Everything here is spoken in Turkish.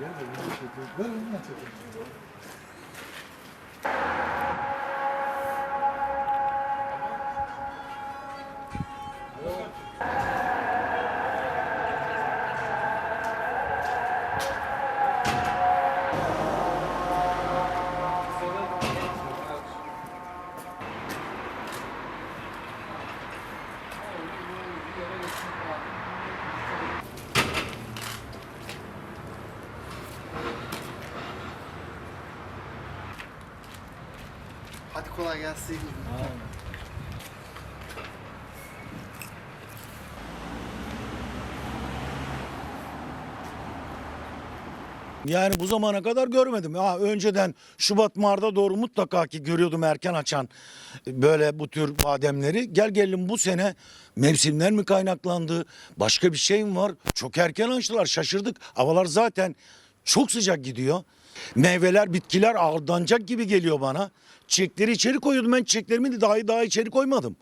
gel de bir şey Ben onu anlatıyorum. Hadi kolay gelsin. Yani bu zamana kadar görmedim. Ha, önceden Şubat Mart'a doğru mutlaka ki görüyordum erken açan böyle bu tür bademleri. Gel gelin bu sene mevsimler mi kaynaklandı? Başka bir şey mi var? Çok erken açtılar şaşırdık. Havalar zaten çok sıcak gidiyor. Meyveler, bitkiler ağırdanacak gibi geliyor bana. Çiçekleri içeri koyuyordum ben çiçeklerimi de daha daha içeri koymadım.